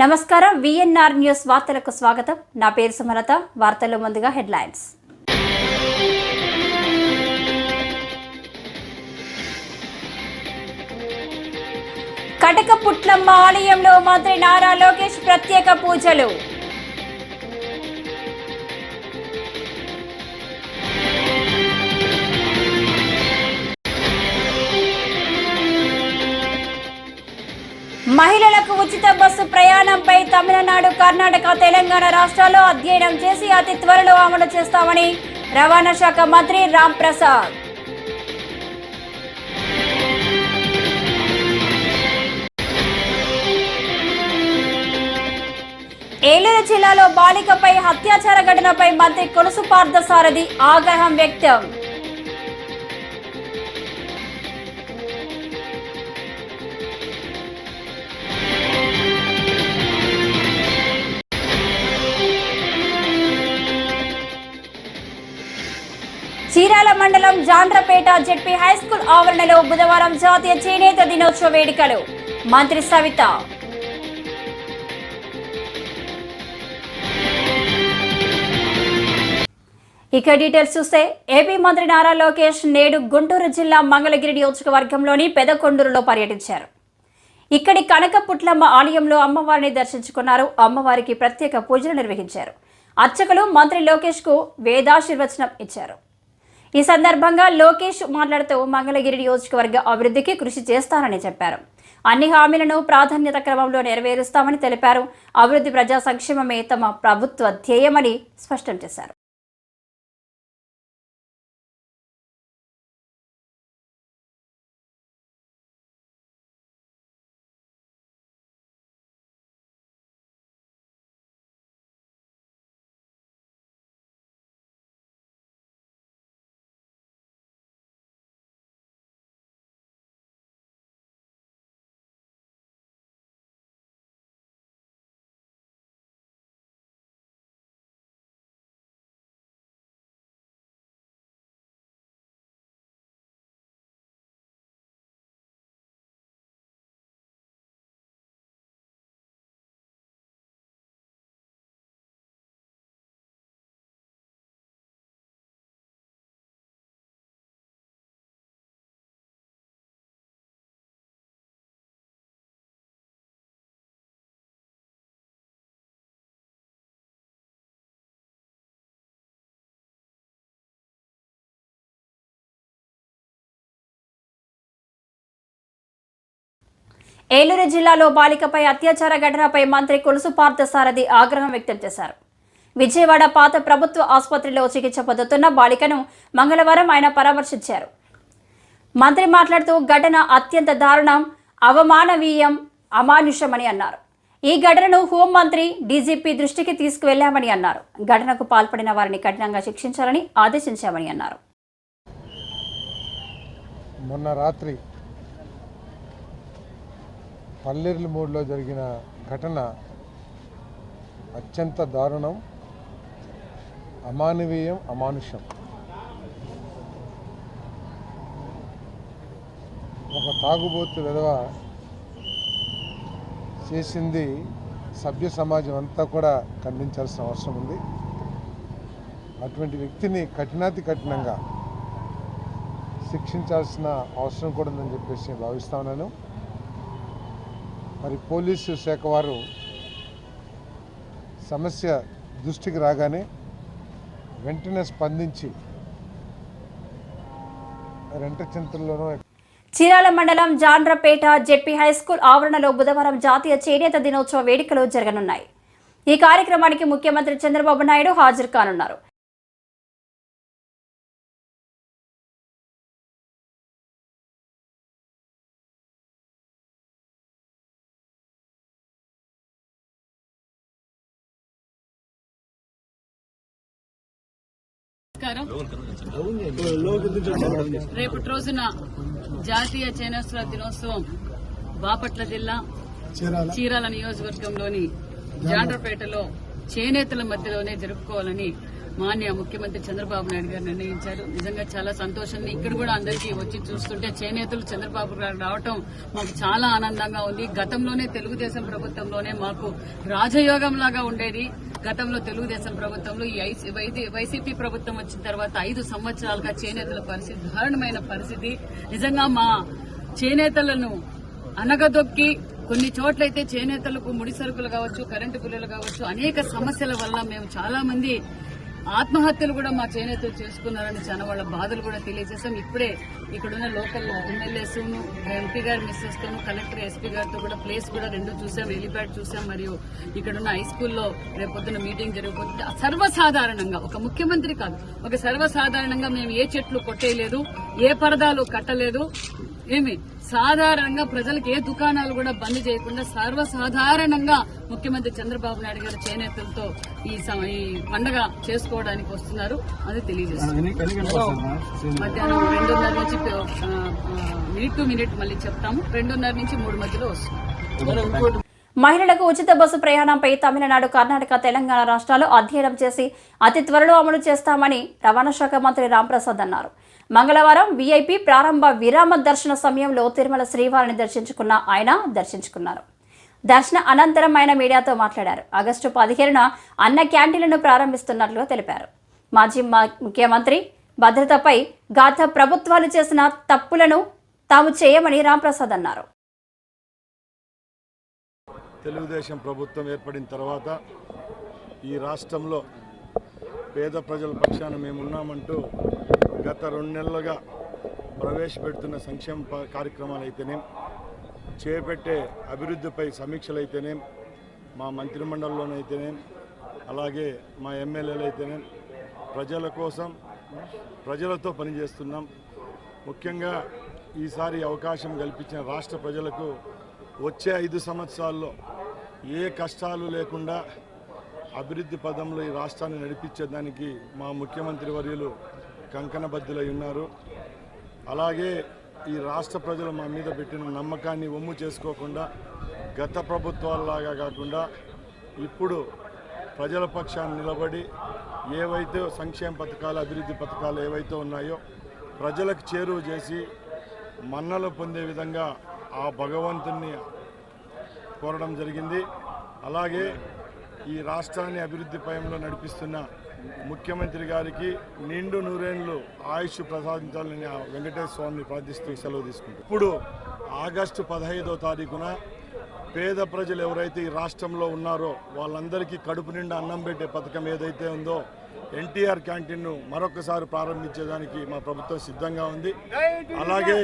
నమస్కారం VNR news వార్తలకు స్వాగతం. నా పేరు సుమలత వార్తల్లో ముందుగా హెడ్లైన్స్. కటక పుట్లమ్మ ఆలయంలో మంత్రి నారా లోకేష్ ప్రత్యేక పూజలు. మహిళలకు ఉచిత బస్సు ప్రయాణంపై తమిళనాడు కర్ణాటక తెలంగాణ రాష్ట్రాల్లో అధ్యయనం చేసి అతి త్వరలో అమలు చేస్తామని రవాణా శాఖ మంత్రి రామ్ ప్రసాద్. ఏలూరు జిల్లాలో బాలికపై అత్యాచార ఘటనపై మంత్రి కొలుసు పార్థసారథి ఆగ్రహం వ్యక్తం. మండలం జాండ్రపేట జెడ్పీ హైస్కూల్ ఆవరణలో బుధవారం జాతీయ చేనేత దినోత్సవ వేడుకలు. మంత్రి సవిత. ఇక డీటెయిల్స్ చూస్తే ఏపీ మంత్రి నారా లోకేష్ నేడు గుంటూరు జిల్లా మంగళగిరి నియోజకవర్గంలోని పెదకొండూరులో పర్యటించారు. ఇక్కడి కనక పుట్లమ్మ ఆలయంలో అమ్మవారిని దర్శించుకున్నారు. అమ్మవారికి ప్రత్యేక పూజలు నిర్వహించారు. అర్చకులు మంత్రి లోకేష్కు వేదాశీర్వచనం ఇచ్చారు. ఈ సందర్భంగా లోకేష్ మాట్లాడుతూ మంగళగిరి నియోజకవర్గ అభివృద్ధికి కృషి చేస్తానని చెప్పారు. అన్ని హామీలను ప్రాధాన్యత క్రమంలో నెరవేరుస్తామని తెలిపారు. అభివృద్ధి ప్రజా సంక్షేమమే తమ ప్రభుత్వ ధ్యేయమని స్పష్టం చేశారు. ఏలూరు జిల్లాలో బాలికపై అత్యాచార ఘటనపై మంత్రి కొలుసు పార్థసారథి ఆగ్రహం వ్యక్తం చేశారు. విజయవాడ పాత ప్రభుత్వ ఆసుపత్రిలో చికిత్స పొందుతున్న బాలికను మంగళవారం ఆయన పరామర్శించారు. మంత్రి మాట్లాడుతూ ఘటన అత్యంత దారుణం అవమానవీయం అమానుషమని అన్నారు. ఈ ఘటనను హోంమంత్రి డీజీపీ దృష్టికి తీసుకువెళ్ళామని అన్నారు. ఘటనకు పాల్పడిన వారిని కఠినంగా శిక్షించాలని ఆదేశించామని అన్నారు. మొన్న రాత్రి పల్లెర్ల మూడులో జరిగిన ఘటన అత్యంత దారుణం అమానవీయం అమానుషం ఒక తాగుబోతు విధవ చేసింది సభ్య సమాజం అంతా కూడా ఖండించాల్సిన అవసరం ఉంది. అటువంటి వ్యక్తిని కఠినాతి కఠినంగా శిక్షించాల్సిన అవసరం కూడా ఉందని చెప్పేసి నేను భావిస్తా ఉన్నాను. మరి పోలీసు శాఖ వారు సమస్య దృష్టికి రాగానే వెంటనే స్పందించి చీరాల మండలం జాండ్రపేట జెడ్పీ హైస్కూల్ ఆవరణలో బుధవారం జాతీయ చేనేత దినోత్సవ వేడుకలు జరగనున్నాయి. ఈ కార్యక్రమానికి ముఖ్యమంత్రి చంద్రబాబు నాయుడు హాజరు కానున్నారు. నమస్కారం రేపటి రోజున జాతీయ చేనేతల దినోత్సవం బాపట్ల జిల్లా చీరాల. నియోజకవర్గంలోని జాండ్రపేటలో చేనేతల మధ్యలోనే జరుపుకోవాలని మాన్య ముఖ్యమంత్రి చంద్రబాబు నాయుడు గారు నిర్ణయించారు. నిజంగా చాలా సంతోషంగా ఇక్కడ కూడా అందరికీ వచ్చి చూస్తుంటే చేనేతలు చంద్రబాబు గారు రావటం మాకు చాలా ఆనందంగా ఉంది. గతంలోనే తెలుగుదేశం ప్రభుత్వంలోనే మాకు రాజయోగం లాగా ఉండేది. గతంలో తెలుగుదేశం ప్రభుత్వంలో ఈ వైసీపీ ప్రభుత్వం వచ్చిన తర్వాత ఐదు సంవత్సరాలుగా చేనేతల పరిస్థితి దారుణమైన పరిస్థితి. నిజంగా మా చేనేతలను అనగదొక్కి కొన్ని చోట్లయితే చేనేతలకు ముడి సరుకులు కావచ్చు కరెంటు బిల్లులు కావచ్చు అనేక సమస్యల వల్ల మేము చాలా మంది ఆత్మహత్యలు కూడా మా చేనేతలు చేసుకున్నారని చాలా వాళ్ళ బాధలు కూడా తెలియజేశాం. ఇప్పుడే ఇక్కడున్న లోకల్ ఎమ్మెల్యేస్ను ఎంపీ గారి మిస్సెస్ తోను కలెక్టర్ ఎస్పీ గారితో కూడా ప్లేస్ కూడా రెండు చూసాం హెలిప్యాడ్ చూసాం మరియు ఇక్కడున్న హై స్కూల్లో రేపొద్దున మీటింగ్ జరగబోతుంది సర్వసాధారణంగా ఒక ముఖ్యమంత్రి కాదు ఒక సర్వసాధారణంగా మేము ఏ చెట్లు కొట్టేయలేదు ఏ పరదాలు కట్టలేదు ఏమి? సాధారణంగా ప్రజలకు ఏ దుకాణాలు కూడా బంద్ చేయకుండా సర్వసాధారణంగా ముఖ్యమంత్రి చంద్రబాబు నాయుడు గారు చేనేతలతో ఈ పండగ చేసుకోవడానికి వస్తున్నారు. అది తెలియజేస్తున్నారు మధ్యాహ్నం రెండున్నర నుంచి మినిట్ టు మినిట్ మళ్ళీ చెప్తాము. రెండున్నర నుంచి మూడు మధ్యలో వస్తుంది. మహిళలకు ఉచిత బస్సు ప్రయాణంపై తమిళనాడు కర్ణాటక తెలంగాణ రాష్ట్రాలు అధ్యయనం చేసి అతి త్వరలో అమలు చేస్తామని రవాణా శాఖ మంత్రి రాంప్రసాద్ అన్నారు. మంగళవారం వీఐపీ ప్రారంభ విరామ దర్శన సమయంలో తిరుమల శ్రీవారిని దర్శించుకున్న ఆయన దర్శించుకున్నారు. దర్శన అనంతరం ఆయన మీడియాతో మాట్లాడారు. ఆగస్టు పదిహేనున అన్న క్యాంటీన్లను ప్రారంభిస్తున్నట్లు తెలిపారు. మాజీ ముఖ్యమంత్రి భద్రతపై గత ప్రభుత్వాలు చేసిన తప్పులను తాము చేయమని రాంప్రసాద్ అన్నారు. తెలుగుదేశం ప్రభుత్వం ఏర్పడిన తర్వాత ఈ రాష్ట్రంలో పేద ప్రజల పక్షాన మేమున్నామంటూ గత రెండు నెలలుగా ప్రవేశపెడుతున్న సంక్షేమ కార్యక్రమాలు అయితేనే చేపట్టే అభివృద్ధిపై సమీక్షలు అయితేనే మా మంత్రిమండలిలోనైతేనే అలాగే మా ఎమ్మెల్యేలు అయితేనే ప్రజల కోసం ప్రజలతో పనిచేస్తున్నాం. ముఖ్యంగా ఈసారి అవకాశం కల్పించిన రాష్ట్ర ప్రజలకు వచ్చే ఐదు సంవత్సరాల్లో ఏ కష్టాలు లేకుండా అభివృద్ధి పదంలో ఈ రాష్ట్రాన్ని నడిపించేదానికి మా ముఖ్యమంత్రి వర్యులు కంకణబద్ధులై ఉన్నారు. అలాగే ఈ రాష్ట్ర ప్రజలు మా మీద పెట్టిన నమ్మకాన్ని ఒమ్ము చేసుకోకుండా గత ప్రభుత్వాలలాగా కాకుండా ఇప్పుడు ప్రజల పక్షాన్ని నిలబడి ఏవైతే సంక్షేమ పథకాలు అభివృద్ధి పథకాలు ఏవైతే ఉన్నాయో ప్రజలకు చేరువ చేసి మన్నలు పొందే విధంగా ఆ భగవంతుణ్ణి కోరడం జరిగింది. అలాగే ఈ రాష్ట్రాన్ని అభివృద్ధి పయంలో నడిపిస్తున్న ముఖ్యమంత్రి గారికి నిండు నూరేళ్ళు ఆయుష్ ప్రసాదించాలని వెంకటేశ్వర స్వామిని ప్రార్థిస్తూ సెలవు తీసుకుంటాం ఇప్పుడు ఆగస్టు పదహైదో తారీఖున పేద ప్రజలు ఎవరైతే ఈ రాష్ట్రంలో ఉన్నారో వాళ్ళందరికీ కడుపు నిండా అన్నం పెట్టే పథకం ఏదైతే ఉందో ఎన్టీఆర్ క్యాంటీన్ను మరొకసారి ప్రారంభించేదానికి మా ప్రభుత్వం సిద్ధంగా ఉంది. అలాగే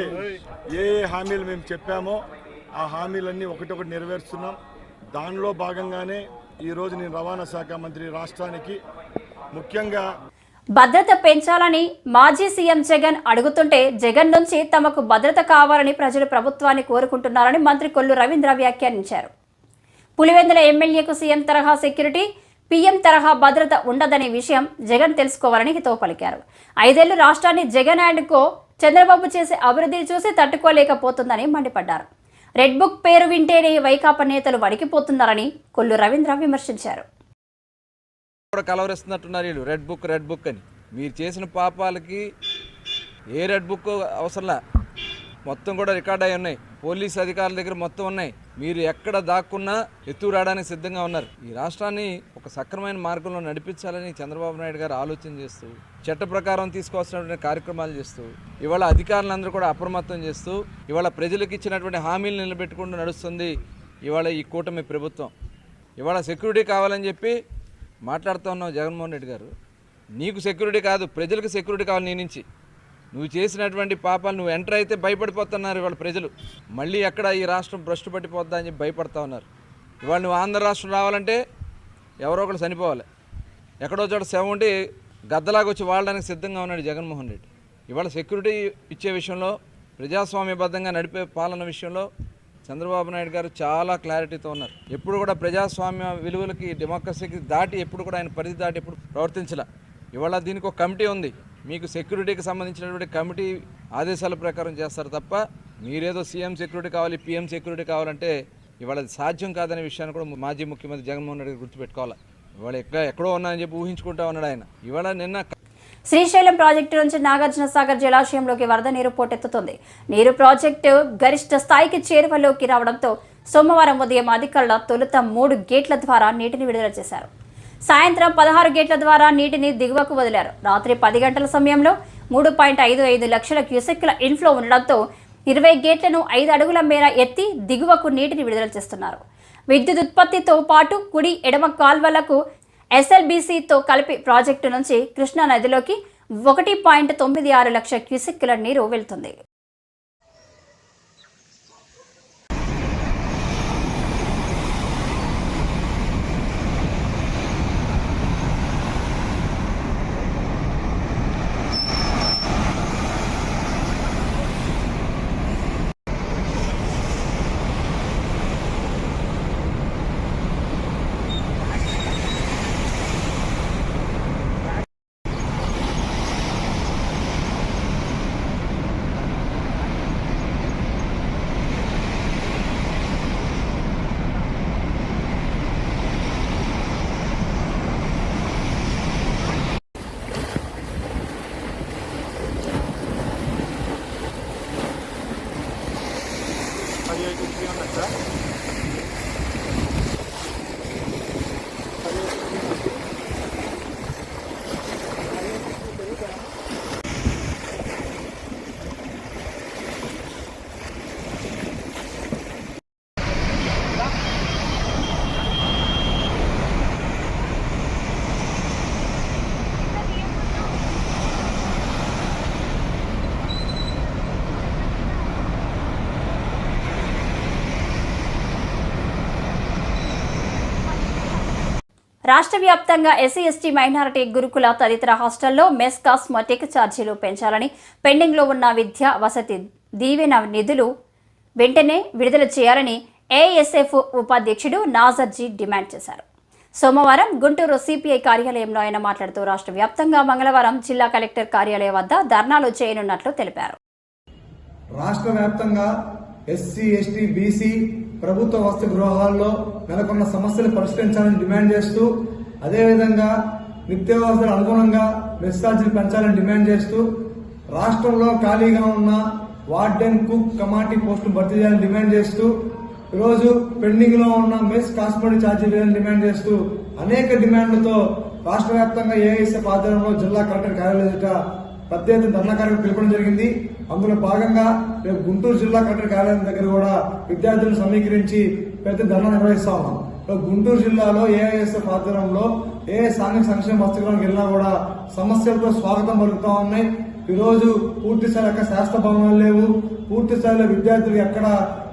ఏ ఏ హామీలు మేము చెప్పామో ఆ హామీలన్నీ ఒకటొకటి నెరవేరుస్తున్నాం. దానిలో భాగంగానే ఈరోజు నేను రవాణా శాఖ మంత్రి రాష్ట్రానికి ముఖ్యంగా భద్రత పెంచాలని మాజీ సీఎం జగన్ అడుగుతుంటే జగన్ నుంచి తమకు భద్రత కావాలని ప్రజలు ప్రభుత్వాన్ని కోరుకుంటున్నారని మంత్రి కొల్లు రవీంద్ర వ్యాఖ్యానించారు. పులివెందుల ఎమ్మెల్యేకు సీఎం తరహా సెక్యూరిటీ పీఎం తరహా భద్రత ఉండదనే విషయం జగన్ తెలుసుకోవాలని హితవు పలికారు. ఐదేళ్ళు రాష్ట్రాన్ని జగన్ అండ్ కో చంద్రబాబు చేసే అభివృద్ధిని చూసి తట్టుకోలేకపోతుందని మండిపడ్డారు. రెడ్ బుక్ పేరు వింటేనే వైకాపా నేతలు వణికిపోతున్నారని కొల్లు రవీంద్ర విమర్శించారు. కూడా కలవరిస్తున్నట్టున్నారు వీళ్ళు. రెడ్ బుక్ రెడ్ బుక్ అని. మీరు చేసిన పాపాలకి ఏ రెడ్ బుక్ అవసరంలా మొత్తం కూడా రికార్డ్ అయి ఉన్నాయి. పోలీస్ అధికారుల దగ్గర మొత్తం ఉన్నాయి. మీరు ఎక్కడ దాక్కున్నా ఎత్తు రావడానికి సిద్ధంగా ఉన్నారు. ఈ రాష్ట్రాన్ని ఒక సక్రమైన మార్గంలో నడిపించాలని చంద్రబాబు నాయుడు గారు ఆలోచన చేస్తూ చట్ట ప్రకారం తీసుకోవాల్సినటువంటి కార్యక్రమాలు చేస్తూ ఇవాళ అధికారులందరూ కూడా అప్రమత్తం చేస్తూ ఇవాళ ప్రజలకు ఇచ్చినటువంటి హామీలు నిలబెట్టుకుంటూ నడుస్తుంది ఇవాళ ఈ కూటమి ప్రభుత్వం. ఇవాళ సెక్యూరిటీ కావాలని చెప్పి మాట్లాడుతూ ఉన్నావు జగన్మోహన్ రెడ్డి గారు. నీకు సెక్యూరిటీ కాదు ప్రజలకు సెక్యూరిటీ కావాలి నీ నుంచి. నువ్వు చేసినటువంటి పాపాలు నువ్వు ఎంటర్ అయితే భయపడిపోతున్నారు ఇవాళ ప్రజలు. మళ్ళీ ఎక్కడ ఈ రాష్ట్రం భ్రష్టు పట్టిపోద్దా అని చెప్పి భయపడతా ఉన్నారు. ఇవాళ నువ్వు ఆంధ్ర రాష్ట్రం రావాలంటే ఎవరో ఒకరు చనిపోవాలి. ఎక్కడో చోట శవం ఉండి గద్దలాగా వచ్చి వాడడానికి సిద్ధంగా ఉన్నాడు జగన్మోహన్ రెడ్డి. ఇవాళ సెక్యూరిటీ ఇచ్చే విషయంలో ప్రజాస్వామ్యబద్ధంగా నడిపే పాలన విషయంలో చంద్రబాబు నాయుడు గారు చాలా క్లారిటీతో ఉన్నారు. ఎప్పుడు కూడా ప్రజాస్వామ్య విలువలకి డెమోక్రసీకి దాటి ఎప్పుడు కూడా ఆయన పరిధి దాటి ఎప్పుడు ప్రవర్తించలే. ఇవాళ దీనికి ఒక కమిటీ ఉంది. మీకు సెక్యూరిటీకి సంబంధించినటువంటి కమిటీ ఆదేశాల ప్రకారం చేస్తారు తప్ప మీరేదో సీఎం సెక్యూరిటీ కావాలి పీఎం సెక్యూరిటీ కావాలంటే ఇవాళ సాధ్యం కాదనే విషయాన్ని కూడా మాజీ ముఖ్యమంత్రి జగన్మోహన్ రెడ్డి గుర్తుపెట్టుకోవాలి. ఇవాళ ఎక్కడ ఎక్కడో ఉన్నాయని చెప్పి ఊహించుకుంటా ఉన్నాడు ఆయన. ఇవాళ నిన్న శ్రీశైలం ప్రాజెక్టు నుంచి నాగార్జున సాగర్ జలాశయంలోకి వరద నీరు పోటెత్తుతుంది. నీరు ప్రాజెక్టు గరిష్ట స్థాయికి చేరువలోకి రావడంతో సోమవారం ఉదయం అధికారుల తొలుత మూడు గేట్ల ద్వారా నీటిని విడుదల చేశారు. సాయంత్రం పదహారు గేట్ల ద్వారా నీటిని దిగువకు వదిలారు. రాత్రి పది గంటల సమయంలో మూడు పాయింట్ ఐదు ఐదు లక్షల క్యూసెక్ల ఇన్ఫ్లో ఉండడంతో ఇరవై గేట్లను ఐదు అడుగుల మేర ఎత్తి దిగువకు నీటిని విడుదల చేస్తున్నారు. విద్యుత్ ఉత్పత్తితో పాటు కుడి ఎడమ కాల్వలకు ఎస్ఎల్బీసీతో కలిపి ప్రాజెక్టు నుంచి కృష్ణా నదిలోకి ఒకటి పాయింట్ తొమ్మిది ఆరు లక్ష క్యూసెక్కుల నీరు వెళ్తుంది. రాష్ట్ర వ్యాప్తంగా ఎస్సీ ఎస్టీ మైనారిటీ గురుకుల తదితర హాస్టల్లో మెస్ కాస్మెటిక్ ఛార్జీలు పెంచాలని పెండింగ్లో ఉన్న విద్యా వసతి దీవెన నిధులు వెంటనే విడుదల చేయాలని ఏఎస్ఎఫ్ ఉపాధ్యక్షుడు నాజర్జీ డిమాండ్ చేశారు. సోమవారం గుంటూరు సిపిఐ కార్యాలయంలో ఆయన మాట్లాడుతూ రాష్ట్ర వ్యాప్తంగా మంగళవారం జిల్లా కలెక్టర్ కార్యాలయం వద్ద ధర్నాలు చేయనున్నట్లు తెలిపారు. రాష్ట్ర వ్యాప్తంగా ఎస్సీ ఎస్టీ బీసీ ప్రభుత్వ వసతి గృహాల్లో నెలకొన్న సమస్యలు పరిష్కరించాలని డిమాండ్ చేస్తూ అదేవిధంగా నిత్యావసర అనుగుణంగా మెస్ పెంచాలని డిమాండ్ చేస్తూ రాష్ట్రంలో ఖాళీగా ఉన్న వార్డెన్ కుక్ కమాటీ పోస్టులు భర్తీ చేయాలని డిమాండ్ చేస్తూ ఈరోజు పెండింగ్లో ఉన్న మెస్ కాస్మెటిక్ ఛార్జీలు వేయాలని డిమాండ్ చేస్తూ అనేక డిమాండ్లతో రాష్ట్ర వ్యాప్తంగా ఏఐఎస్ఎఫ్ ఆధ్వర్యంలో జిల్లా కలెక్టర్ కార్యాలయం పద్దెనిమిది ధర్నా కార్యక్రమం పిలపడం జరిగింది. అందులో భాగంగా రేపు గుంటూరు జిల్లా కలెక్టర్ కార్యాలయం దగ్గర కూడా విద్యార్థులను సమీకరించి పెద్ద ధర్నా నిర్వహిస్తా ఉన్నాం. గుంటూరు జిల్లాలో ఏఐఎస్ఎఫ్ ఆధ్వర్యంలో ఏ సాంఘిక సంక్షేమ వసతిగృహానికి వెళ్ళినా కూడా సమస్యలతో స్వాగతం పలుకుతా ఉన్నాయి. ఈ రోజు పూర్తి స్థాయి యొక్క శాస్త్ర భవనాలు లేవు. పూర్తి స్థాయిలో విద్యార్థులు ఎక్కడ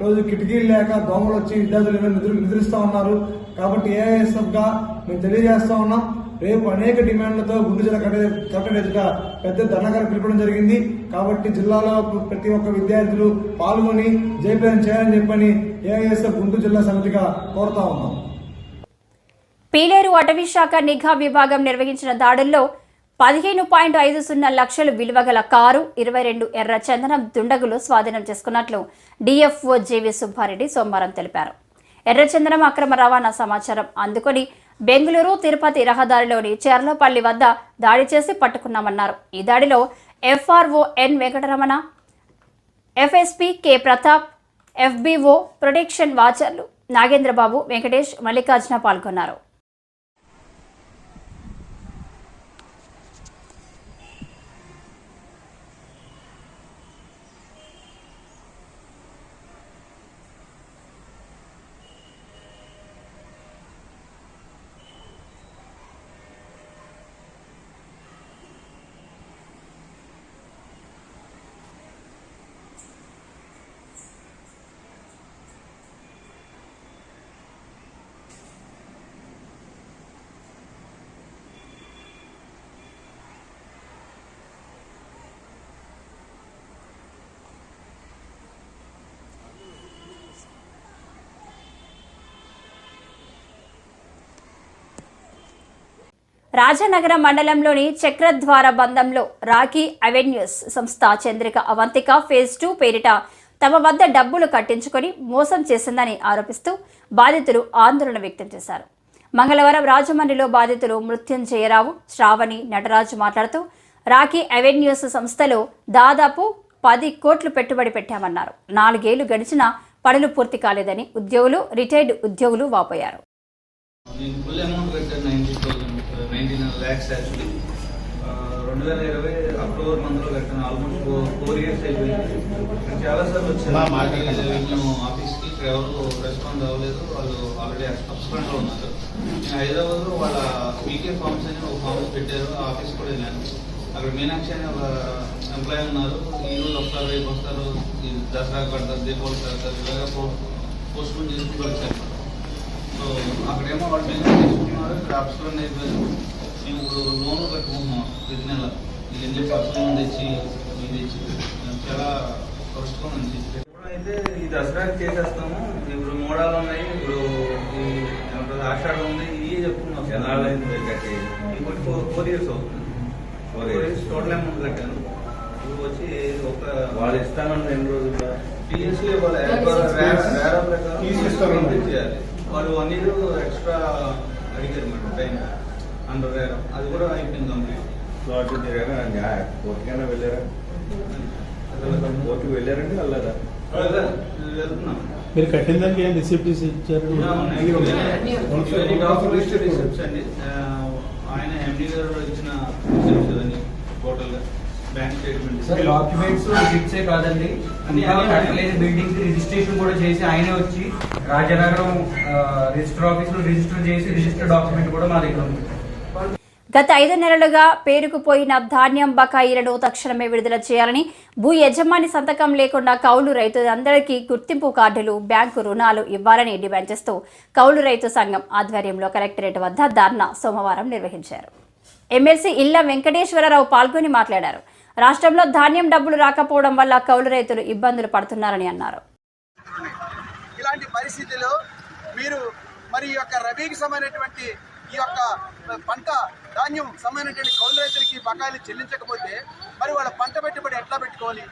రోజు కిటికీలు లేక దోమలు వచ్చి విద్యార్థులు నిద్ర నిద్రిస్తూ ఉన్నారు. కాబట్టి ఏఐఎస్ఎఫ్గా మేము తెలియజేస్తా ఉన్నాం. రేపు అనేక డిమాండ్లతో గుంటూరు జిల్లా పెద్ద ధర్నాగారు పిలపడం జరిగింది. కాబట్టి జిల్లాలో ప్రతి ఒక్క విద్యార్థులు పాల్గొని జయప్రదం చేయాలని చెప్పని ఏఐఎస్ఎఫ్ గుంటూరు జిల్లా సమితిగా కోరుతా ఉన్నాం. పీలేరు అటవీ శాఖ నిఘా విభాగం నిర్వహించిన దాడుల్లో పదిహేను పాయింట్ ఐదు సున్నా లక్షలు విలువ గల కారు ఇరవై రెండు ఎర్ర చందనం దుండగులు స్వాధీనం చేసుకున్నట్లు డిఎఫ్ఓ జేవి సుబ్బారెడ్డి సోమవారం తెలిపారు. ఎర్రచందనం అక్రమ రవాణా సమాచారం అందుకొని బెంగళూరు తిరుపతి రహదారిలోని చెర్లపల్లి వద్ద దాడి చేసి పట్టుకున్నామన్నారు. ఈ దాడిలో FRO N Venkataramana FSP K Pratap FBO protection వాచర్లు Nagendrababu Venkatesh Mallikarjuna పాల్గొన్నారు. రాజనగర మండలంలోని చక్రద్వార బంధంలో రాఖీ అవెన్యూస్ సంస్థ చంద్రిక అవంతిక ఫేజ్ టూ పేరిట తమ వద్ద డబ్బులు కట్టించుకొని మోసం చేసిందని ఆరోపిస్తూ బాధితులు ఆందోళన వ్యక్తం చేశారు. మంగళవారం రాజమండ్రిలో బాధితులు మృత్యుంజయరావు శ్రావణి నటరాజు మాట్లాడుతూ రాఖీ అవెన్యూస్ సంస్థలో దాదాపు పది కోట్లు పెట్టుబడి పెట్టామన్నారు. నాలుగేళ్ళు గడిచినా పనులు పూర్తి కాలేదని ఉద్యోగులు రిటైర్డ్ ఉద్యోగులు వాపోయారు. నేను నైన్టీన్ ల్యాక్స్ యాక్చువల్లీ. రెండు వేల ఇరవై అక్టోబర్ మంత్లో కట్టాను ఆల్మోస్ట్ ఫోర్ ఫోర్ ఇయర్స్ అయిపోయింది. నేను చాలాసార్లు వచ్చాను రెవెన్యూ ఆఫీస్కి ఎవరు రెస్పాండ్ అవ్వలేదు. వాళ్ళు ఆల్రెడీ అప్స్పెండ్లో ఉన్నారు. నేను హైదరాబాద్లో వాళ్ళ పీకే ఫార్మ్స్ అని ఒక ఫార్మ్స్ పెట్టారు. ఆఫీస్ కూడా వెళ్ళాను. అక్కడ మీనాక్షి అని ఒక ఎంప్లాయీ ఉన్నారు. ఈ రోజు వస్తారు రేపు వస్తారు. దసరా కడతారు దీపావళి కడతారు ఇలాగా పోస్ట్ పోన్ చేసుకుంటూ వచ్చారు. సో అక్కడేమో వాళ్ళు బిజినెస్ చేసుకుంటున్నారు ఇక్కడ అప్స్లోనే అయిపోయారు మేము ఇప్పుడు లోన్లు కట్టుకుంటున్నాం. ప్రతి నెల. ఇవన్నీ చెప్పి అప్స్లో తెచ్చి ఇది తెచ్చి. చాలా కష్టంగా ఉంది. అయితే ఈ దసరాకి చేసేస్తాము. ఇప్పుడు మోడాలు ఉన్నాయి. ఇప్పుడు ఈ ఆషాఢం ఉంది. ఇవి చెప్తున్నాం ఇంకోటి ఫోర్ ఫోర్ ఇయర్స్ అవుతుంది. ఫోర్ ఇయర్స్ టోటల్ అమౌంట్ కట్టాను. ఇప్పుడు వచ్చి ఒక వాళ్ళు ఇస్తానన్న ఎన్ని రోజుల్లో టీఎస్సీ ఇవ్వాలి. ఇస్తారన్నమాట. చేయాలి వాళ్ళు వన్ ఇయర్ ఎక్స్ట్రా అడిగారు మేడం టైం అండర్ వేరం అది కూడా అయిపోయింది కంప్లీట్ సో అటు మీరు కోర్టుకైనా వెళ్ళారా? కోర్టుకు వెళ్ళారండి వెళ్ళదా వెళ్తున్నాం. మీరు కట్టిన దానికి ఏం రిసిప్ట్ ఇచ్చారు? రిసిప్ట్స్. అండి. ఆయన ఎండి గారు ఇచ్చిన రిసిప్ట్స్ అన్ని టోటల్గా బ్యాంక్ స్టేట్మెంట్ సార్ డాక్యుమెంట్స్ రిసిప్ట్సే కాదండి. బిల్డింగ్ రిజిస్ట్రేషన్ కూడా చేసి ఆయనే వచ్చి రాజనగరం రిజిస్టర్ ఆఫీస్లో రిజిస్టర్ చేసి రిజిస్టర్ డాక్యుమెంట్ కూడా మా దగ్గర ఉంది. గత ఐదు నెలలుగా పేరుకుపోయిన ధాన్యం బకాయిలను తక్షణమే విడుదల చేయాలని భూ యజమాని సంతకం లేకుండా కౌలు రైతులందరికీ గుర్తింపు కార్డులు బ్యాంకు రుణాలు ఇవ్వాలని డిమాండ్ చేస్తూ కౌలు రైతు సంఘం ఆధ్వర్యంలో కలెక్టరేట్ వద్ద ధర్నా సోమవారం నిర్వహించారు. ఎమ్మెల్సీ ఇళ్ళ వెంకటేశ్వరరావు పాల్గొని మాట్లాడారు. రాష్ట్రంలో ధాన్యం డబ్బులు రాకపోవడం వల్ల కౌలు రైతులు ఇబ్బందులు పడుతున్నారని అన్నారు. ఇలాంటి పరిస్థితిలో మీరు మరి ఈ యొక్క రబీకి సంబంధించినటువంటి ఈ యొక్క పంట ధాన్యం సంబంధించినటువంటి కౌలు రైతులకి బకాయిలు చెల్లించకపోతే మరి వాళ్ళ పంట పెట్టుబడి ఎట్లా పెట్టుకోవాలి?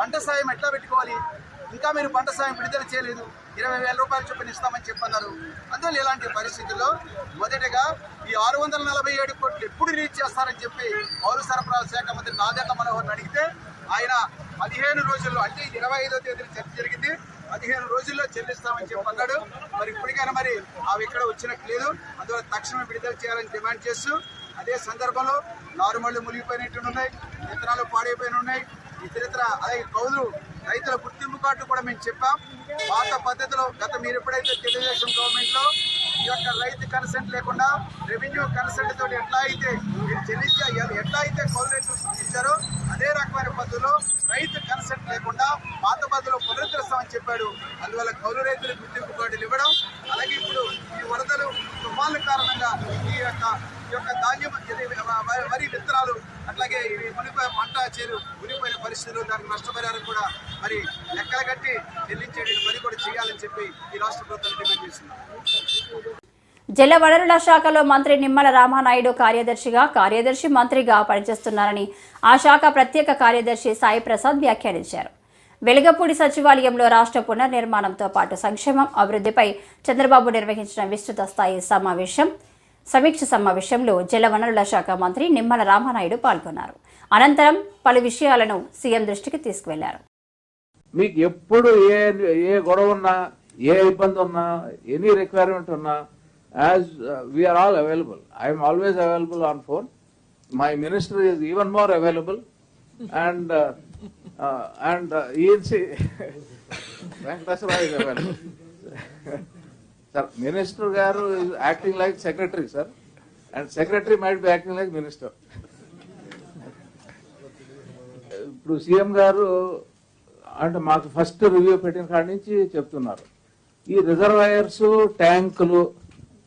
పంట సాయం ఎట్లా పెట్టుకోవాలి? ఇంకా మీరు పంట సాయం విడుదల చేయలేదు. ఇరవై వేల రూపాయలు చొప్పున ఇస్తామని చెప్పన్నారు. అందువల్ల ఇలాంటి పరిస్థితుల్లో మొదటగా ఈ ఆరు వందల నలభై ఏడు కోట్లు ఎప్పుడు రీచ్ చేస్తారని చెప్పి పౌర సరఫరాల శాఖ మంత్రి నాదెండ్ల మనోహర్ అడిగితే ఆయన పదిహేను రోజుల్లో అంటే ఇరవై ఐదో తేదీన చర్చ జరిగింది. పదిహేను రోజుల్లో చెల్లిస్తామని చెప్పన్నాడు మరి ఇప్పటికైనా మరి అవి ఇక్కడ వచ్చినట్టు లేదు. అందువల్ల తక్షణమే విడుదల చేయాలని డిమాండ్ చేస్తూ అదే సందర్భంలో నారుమళ్ళు మునిగిపోయినట్టు ఉన్నాయి. విత్తనాలు పాడైపోయిన ఉన్నాయి. ఇతరితర అలాగే కౌలు రైతుల గుర్తింపు కార్డు కూడా మేము చెప్పాం. పాత పద్ధతిలో గత మీరు ఎప్పుడైతే తెలుగుదేశం గవర్నమెంట్లో ఈ యొక్క రైతు కన్సెంట్ లేకుండా రెవెన్యూ కన్సెంట్ తోటి ఎట్లా అయితే మీరు చెల్లించే ఎట్లా అయితే కౌలు రైతులు సృష్టించారో అదే రకమైన పద్ధతిలో రైతు కన్సెంట్ లేకుండా పాత పద్ధతిలో పునరుద్ధరిస్తామని చెప్పాడు. అందువల్ల కౌలు రైతులు గుర్తింపు కార్డులు ఇవ్వడం అలాగే ఇప్పుడు ఈ వరదలు తుఫాన్ల కారణంగా ఈ యొక్క ఈ యొక్క ధాన్యం వరి విత్తనాలు అట్లాగే ఇవి మునిపోయిన పంట చేరు మునిపోయిన పరిస్థితులు దానికి నష్టపరిహారం కూడా మరి లెక్కలు కట్టి చెల్లించే పని కూడా చేయాలని చెప్పి ఈ రాష్ట్ర ప్రభుత్వం డిమాండ్ చేస్తున్నారు జల వనరుల శాఖలో మంత్రి నిమ్మల రామానాయుడు కార్యదర్శిగా కార్యదర్శి మంత్రిగా పనిచేస్తున్నారని ఆ శాఖ ప్రత్యేక కార్యదర్శి సాయి ప్రసాద్ వ్యాఖ్యానించారు. వెలగపూడి సచివాలయంలో రాష్ట్ర పునర్నిర్మాణంతో పాటు సంక్షేమం అభివృద్ధిపై చంద్రబాబు నిర్వహించిన విస్తృత స్థాయి సమావేశం సమీక్ష సమావేశంలో జల వనరుల శాఖ మంత్రి నిమ్మల రామానాయుడు పాల్గొన్నారు. అనంతరం పలు విషయాలను సీఎం దృష్టికి తీసుకువెళ్ళారు. మీకు ఎప్పుడు ఏ ఏ గొడవ ఉన్నా ఏ ఇబ్బంది ఉన్నా ఎనీ రిక్వైర్మెంట్ ఉన్నా as we are all available I'm always available on phone my minister is even more available and and ENC Venkateswararao available sir minister గారు acting like secretary sir and secretary might be acting like minister ఇప్పుడు CM గారు అంటే మాకు first review పెట్టిన కాడి నుంచి చెప్తున్నారు. ఈ రిజర్వాయర్స్ ట్యాంకులు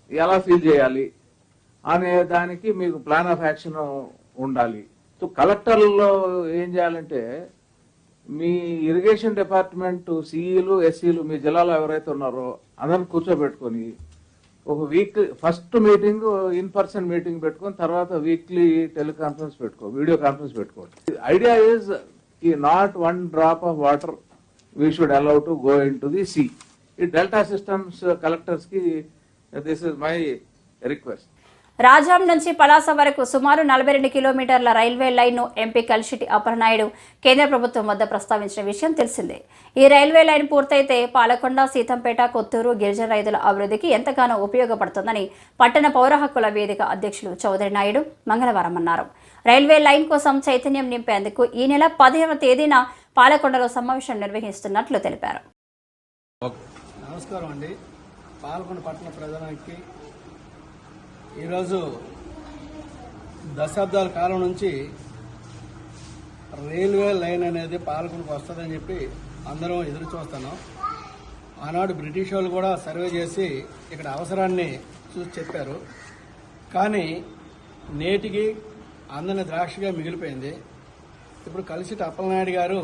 ఎలా ఫీల్ చేయాలి అనే దానికి మీకు ప్లాన్ ఆఫ్ యాక్షన్ ఉండాలి. సో కలెక్టర్లో ఏం చేయాలంటే మీ ఇరిగేషన్ డిపార్ట్మెంట్ సిఈలు ఎస్సీలు మీ జిల్లాలో ఎవరైతే ఉన్నారో అందరిని కూర్చోబెట్టుకొని ఒక week first meeting in person meeting పెట్టుకొని తర్వాత వీక్లీ టెలికాన్ఫరెన్స్ పెట్టుకో వీడియో కాన్ఫరెన్స్ పెట్టుకోండి. ఐడియా ఈజ్ ఈ not one drop of water we should allow to go into the sea. ఈ delta systems కలెక్టర్స్కి this is my request. Rajam నుంచి పలాస వరకు సుమారు నలభై రెండు కిలోమీటర్ల రైల్వే లైన్ను ఎంపీ కలిశెట్టి అప్పలనాయుడు కేంద్ర ప్రభుత్వం వద్ద ప్రస్తావించిన విషయం తెలిసిందే. ఈ రైల్వే లైన్ పూర్తయితే పాలకొండ సీతంపేట కొత్తూరు గిరిజన రైతుల అభివృద్ధికి ఎంతగానో ఉపయోగపడుతుందని పట్టణ పౌర హక్కుల వేదిక అధ్యక్షులు చౌదరి నాయుడు మంగళవారం అన్నారు. రైల్వే లైన్ కోసం చైతన్యం నింపేందుకు ఈ నెల పదిహేవ తేదీన పాలకొండలో సమావేశం నిర్వహిస్తున్నట్లు తెలిపారు. నమస్కారం అండి. పాల్గొండ పట్టణ ప్రజలకి ఈరోజు దశాబ్దాల కాలం నుంచి రైల్వే లైన్ అనేది పాల్గొనకు వస్తుందని చెప్పి అందరం ఎదురు చూస్తున్నాం. ఆనాడు బ్రిటిష్ వాళ్ళు కూడా సర్వే చేసి ఇక్కడ అవసరాన్ని చూసి చెప్పారు. కానీ నేటికి అందని ద్రాక్షగా మిగిలిపోయింది. ఇప్పుడు కలిసి అప్పలనాయుడు గారు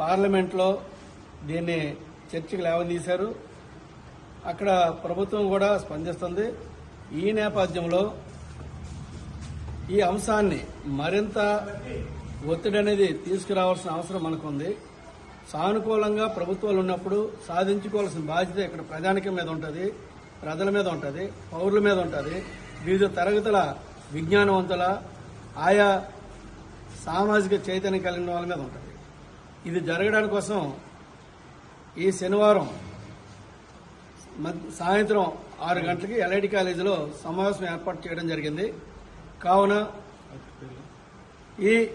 పార్లమెంట్లో దీన్ని చర్చకు లేవదీశారు అక్కడ ప్రభుత్వం కూడా స్పందిస్తుంది. ఈ నేపథ్యంలో ఈ అంశాన్ని మరింత ఒత్తిడి అనేది తీసుకురావాల్సిన అవసరం మనకుంది. సానుకూలంగా ప్రభుత్వాలు ఉన్నప్పుడు సాధించుకోవాల్సిన బాధ్యత ఇక్కడ ప్రజానికం మీద ఉంటుంది ప్రజల మీద ఉంటుంది పౌరుల మీద ఉంటుంది. వివిధ తరగతుల విజ్ఞానవంతుల ఆయా సామాజిక చైతన్యం కలిగిన వాళ్ళ మీద ఉంటుంది. ఇది జరగడానికి కోసం ఈ శనివారం మధ్య- సాయంత్రం ఆరు గంటలకి ఎల్ఐడి కాలేజీలో సమావేశం ఏర్పాటు చేయడం జరిగింది. కావున ఈ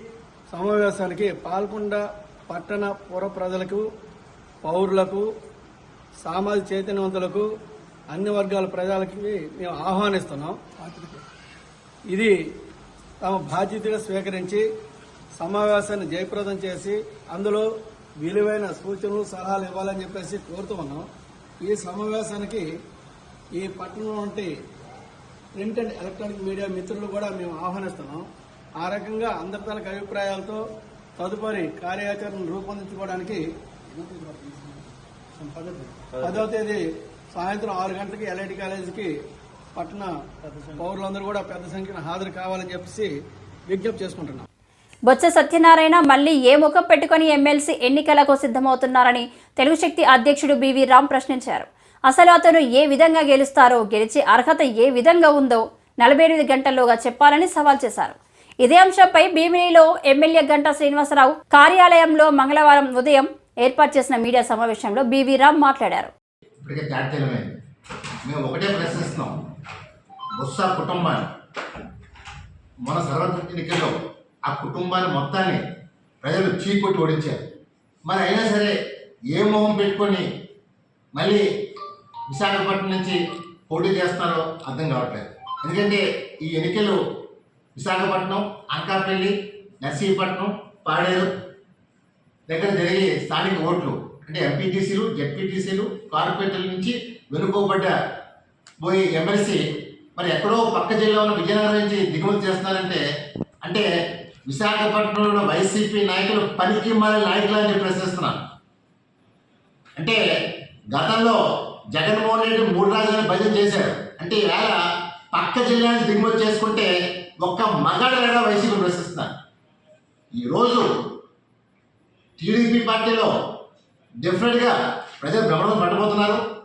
సమావేశానికి పాల్గొండ పట్టణ పుర ప్రజలకు పౌరులకు సామాజిక చైతన్యవంతులకు అన్ని వర్గాల ప్రజలకి మేము ఆహ్వానిస్తున్నాం. ఇది తమ బాధ్యతగా స్వీకరించి సమావేశాన్ని జయప్రదం చేసి అందులో విలువైన సూచనలు సలహాలు ఇవ్వాలని చెప్పేసి కోరుతూ ఉన్నాం. ఈ సమావేశానికి ఈ పట్టణంలో ఉంటే ప్రింట్ అండ్ ఎలక్ట్రానిక్ మీడియా మిత్రులు కూడా మేము ఆహ్వానిస్తున్నాం. ఆ రకంగా అందరి తనకు అభిప్రాయాలతో తదుపరి కార్యాచరణ రూపొందించుకోవడానికి పదవ తేదీ సాయంత్రం ఆరు గంటలకి ఎల్ఐటి కాలేజీకి పట్టణ పౌరులందరూ కూడా పెద్ద సంఖ్యలో హాజరు కావాలని చెప్పేసి విజ్ఞప్తి చేసుకుంటున్నాం. బొత్స సత్యనారాయణ మళ్ళీ ఏ ముఖం పెట్టుకుని ఎమ్మెల్సీ ఎన్నికలకు సిద్ధమవుతున్నారని తెలుగు శక్తి అధ్యక్షుడు బివి రామ్ ప్రశ్నించారు. అసలు అతను ఏ విధంగా గెలుస్తారో గెలిచే అర్హత ఏ విధంగా ఉందో నలభై ఎనిమిది గంటల్లోగా చెప్పాలని సవాల్ చేశారు. ఇదే అంశంపై భీమిలిలో ఎమ్మెల్యే గంటా శ్రీనివాసరావు కార్యాలయంలో మంగళవారం ఉదయం ఏర్పాటు చేసిన మీడియా సమావేశంలో బివి రామ్ మాట్లాడారు. ఇప్పటికే చార్జీలమైంది మేము ఒకటే ప్రశ్నిస్తున్నాం. బొత్స కుటుంబాన్ని. మన సర్వత్ర ఎన్నికల్లో ఆ కుటుంబాన్ని మొత్తాన్ని ప్రజలు చీకొట్టి ఓడించారు. మరి అయినా సరే ఏ మొహం పెట్టుకొని మళ్ళీ విశాఖపట్నం నుంచి పోటీ చేస్తారో అర్థం కావట్లేదు. ఎందుకంటే ఈ ఎన్నికలు విశాఖపట్నం అనకాపల్లి నర్సీపట్నం పాడేరు దగ్గర జరిగే స్థానిక ఓట్లు అంటే ఎంపీటీసీలు జెడ్పీటీసీలు కార్పొరేటర్ల నుంచి వెనుకోబడ్డ పోయి ఎమ్మెల్సీ మరి ఎక్కడో పక్క జిల్లా ఉన్న విజయనగరం నుంచి దిగుమతి చేస్తున్నారంటే అంటే విశాఖపట్నంలో వైసీపీ నాయకులు పనికి మారి నాయకులు అని ప్రశ్నిస్తున్నాను అంటే గతంలో జగన్మోహన్ రెడ్డి మూడు రాజధాని భజన చేశారు అంటే ఈవేళ పక్క జిల్లా నుంచి దిగుమతి చేసుకుంటే ఒక్క మగాడు వైసీపీ ప్రశ్నిస్తున్నారు ఈరోజు టీడీపీ పార్టీలో డెఫినెట్గా ప్రజలు భ్రమణం పట్టబోతున్నారు.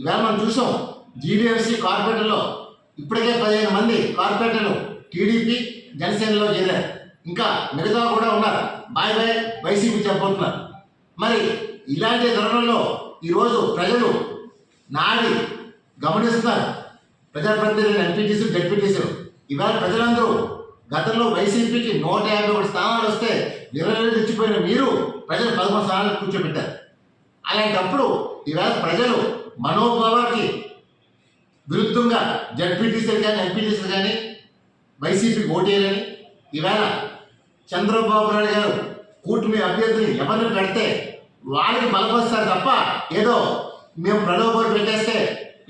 ఈవేళ మనం చూసాం జీడీఎఫ్సీ కార్పొరేటర్లో ఇప్పటికే పదిహేను మంది కార్పొరేటర్లు టీడీపీ జనసేనలో చేరారు. ఇంకా మిగతా కూడా ఉన్నారు. బాయ్ బాయ్ వైసీపీ చెప్పబోతున్నారు మరి ఇలాంటి తరుణంలో ఈరోజు ప్రజలు నాడి గమనిస్తున్నారు. ప్రజాప్రతినిధులు ఎంపీటీసీ డెప్యూటీసీలు. ఇవాళ ప్రజలందరూ గతంలో వైసీపీకి నూట యాభై ఒకటి స్థానాలు వస్తే ఇరవై తెచ్చిపోయిన మీరు ప్రజలు పదమూడు స్థానాలు కూర్చోబెట్టారు. అలాంటప్పుడు ఈవేళ ప్రజలు మనోభావానికి విరుద్ధంగా జడ్పీటీసీలు కానీ ఎంపీటీసీలు కానీ వైసీపీకి ఓటేయాలని ఈవేళ చంద్రబాబు నాయుడు గారు కూటమి అభ్యర్థులు ఎవరిని పెడితే వాళ్ళకి బలపరుస్తారు తప్ప ఏదో మేము ప్రలోభాలు పెట్టేస్తే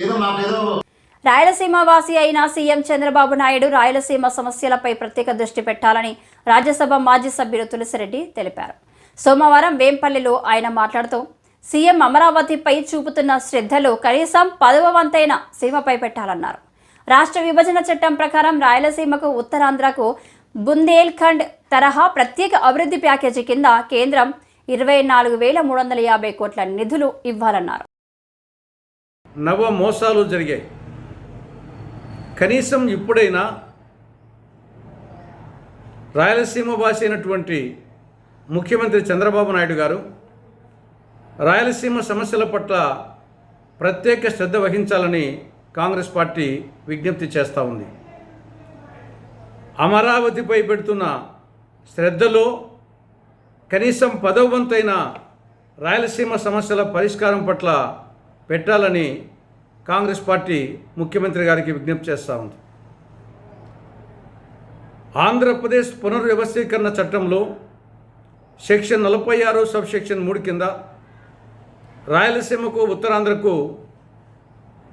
ఏదో మాకు ఏదో రాయలసీమ వాసి అయిన సీఎం చంద్రబాబు నాయుడు రాయలసీమ సమస్యలపై ప్రత్యేక దృష్టి పెట్టాలని రాజ్యసభ మాజీ సభ్యులు తులసిరెడ్డి తెలిపారు. సోమవారం వేంపల్లిలో ఆయన మాట్లాడుతూ సీఎం అమరావతిపై చూపుతున్న శ్రద్ధలు కనీసం పదవ వంతైన సీమపై పెట్టాలన్నారు. రాష్ట్ర విభజన చట్టం ప్రకారం రాయలసీమకు ఉత్తరాంధ్రకు బుందేల్ఖండ్ తరహా ప్రత్యేక అభివృద్ధి ప్యాకేజీ కింద కేంద్రం ఇరవై నాలుగు వేల మూడు వందల యాభై కోట్ల నిధులు ఇవ్వాలన్నారు. నవ మోసాలు జరిగాయి. కనీసం ఇప్పుడైనా రాయలసీమ భాష అయినటువంటి ముఖ్యమంత్రి చంద్రబాబు నాయుడు గారు రాయలసీమ సమస్యల పట్ల ప్రత్యేక శ్రద్ధ వహించాలని కాంగ్రెస్ పార్టీ విజ్ఞప్తి చేస్తూ ఉంది. అమరావతిపై పెడుతున్న శ్రద్ధలో కనీసం పదవ వంతైన రాయలసీమ సమస్యల పరిష్కారం పట్ల పెట్టాలని కాంగ్రెస్ పార్టీ ముఖ్యమంత్రి గారికి విజ్ఞప్తి చేస్తూ ఉంది. ఆంధ్రప్రదేశ్ పునర్వ్యవస్థీకరణ చట్టంలో సెక్షన్ నలభై ఆరు సబ్ సెక్షన్ మూడు కింద రాయలసీమకు ఉత్తరాంధ్రకు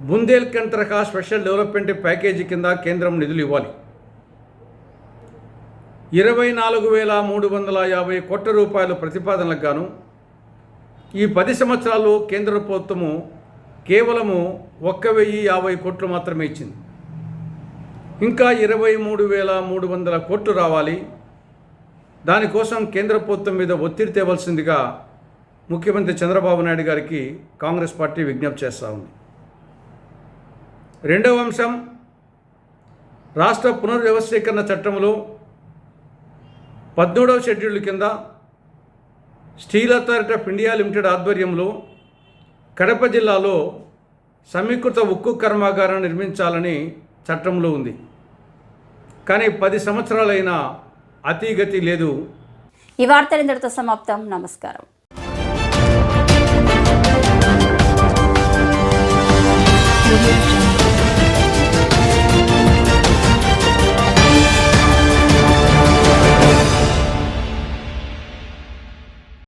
బుందేల్ఖండ్ తరహా స్పెషల్ డెవలప్మెంట్ ప్యాకేజీ కింద కేంద్రం నిధులు ఇవ్వాలి. ఇరవై నాలుగు వేల మూడు వందల యాభై కోట్ల రూపాయల ప్రతిపాదనలకు గాను ఈ పది సంవత్సరాల్లో కేంద్ర ప్రభుత్వము కేవలము ఒక్క వెయ్యి యాభై కోట్లు మాత్రమే ఇచ్చింది. ఇంకా ఇరవై మూడు వేల మూడు వందల కోట్లు రావాలి. దానికోసం కేంద్ర ప్రభుత్వం మీద ఒత్తిడి తేవలసిందిగా ముఖ్యమంత్రి చంద్రబాబు నాయుడు గారికి కాంగ్రెస్ పార్టీ విజ్ఞప్తి చేస్తూ ఉంది. రెండవ అంశం రాష్ట్ర పునర్వ్యవస్థీకరణ చట్టంలో పద్మూడవ షెడ్యూల్ కింద Steel Authority of India Limited ఆధ్వర్యంలో కడప జిల్లాలో సమీకృత ఉక్కు కర్మాగారం నిర్మించాలని చట్టంలో ఉంది. కానీ పది సంవత్సరాలైన అతీగతి లేదు. ఈ వార్తలు ఇంతటితో సమాప్తం. నమస్కారం. Absolute